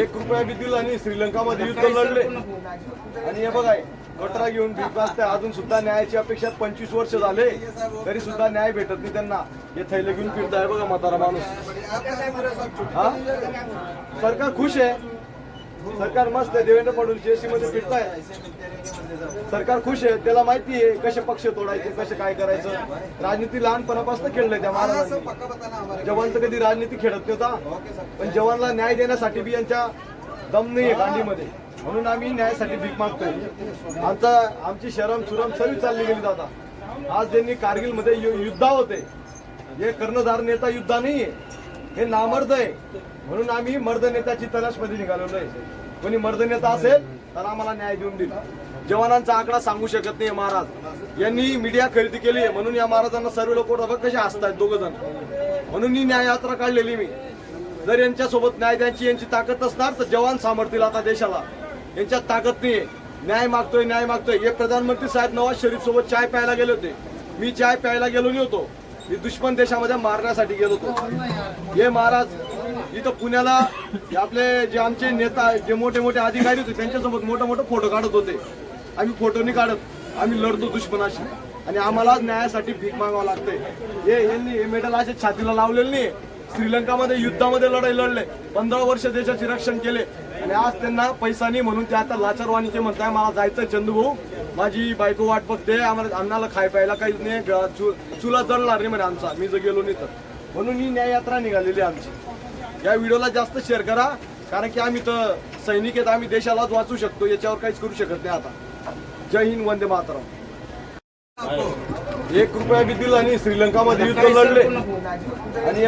एक रुपया बी दिला आणि श्रीलंकामध्ये युद्ध लढले. आणि हे बघाय कटरा घेऊन भीक वाजते अजून सुद्धा न्यायाची अपेक्षा पंचवीस वर्ष झाले तरी सुद्धा न्याय भेटत नाही त्यांना. हे थैले घेऊन फिरताय बघा म्हातारा माणूस. हा? सरकार खुश आहे. सरकार मस्त आहे. देवेंद्र फडणवीस जेसी मध्ये फिरताय. सरकार खुश आहे त्याला माहिती आहे कसे पक्ष तोडायचे कसे काय करायचं. राजनीती लहानपणापासून खेळलंय त्या महाराजांनी. जवान तर कधी राजनीती खेळत नव्हता. पण जवानला न्याय देण्यासाठी बी यांच्या दम नाही आहे गांडीमध्ये म्हणून आम्ही न्यायासाठी भीक मागतोय. आमचा आमची शरम सुरम सर्व चालली गेली दादा. आज त्यांनी कारगिलमध्ये युद्धा होते हे कर्णधार नेता युद्धा नाहीये. हे नामर्द आहे. म्हणून आम्ही मर्द नेत्याची तलाशमध्ये निघालेलो आहे. कोणी मर्द नेता असेल तर आम्हाला न्याय देऊन दिला जवानांचा आकडा सांगू शकत नाही महाराज. यांनी मीडिया खरेदी केली आहे. म्हणून या महाराजांना सर्व लोक बघ कसे असतात दोघ जण. म्हणून ही न्याय यात्रा काढलेली मी. जर यांच्यासोबत न्याय द्यायची यांची ताकद असणार तर जवान सामर्थ्य आता देशाला. यांच्यात ताकद नाही न्याय मागतोय न्याय मागतोय. हे प्रधानमंत्री साहेब नवाज शरीफ सोबत चाय प्यायला गेले होते. मी चाय प्यायला गेलो नाही होतो मी दुश्मन देशामध्ये मारण्यासाठी गेलो होतो. हे महाराज इथं पुण्याला आपले जे आमचे नेता जे मोठे मोठे अधिकारी होते त्यांच्यासोबत मोठे मोठे फोटो काढत होते. आम्ही फोटो नाही काढत. आम्ही लढतो दुश्मनाशी. आणि आम्हाला न्यायासाठी भीक मागावं लागतंय. हे यांनी हे मेडल असे छातीला लावलेलं नाही. श्रीलंकामध्ये युद्धामध्ये लढाई लढले. पंधरा वर्ष देशाचे रक्षण केले. आणि आज त्यांना पैसा नाही म्हणून ते आता लाचारवाणी ते म्हणताय मला जायचं चंदू भाऊ माझी बायको वाट बघते. आम्हाला अन्नाला खाय प्यायला काहीच नाही. चुला जळणार नाही म्हणे आमचा. मी जर गेलो नाही तर. म्हणून ही न्याय यात्रा निघालेली आहे आमची. या व्हिडिओला जास्त शेअर करा. कारण की आम्ही तर सैनिक आहेत. आम्ही देशालाच वाचू शकतो. याच्यावर काहीच करू शकत नाही आता. जय हिंद वंदे मातरम. एक रुपया बी दिला आणि श्रीलंकामध्ये युद्ध लढले. आणि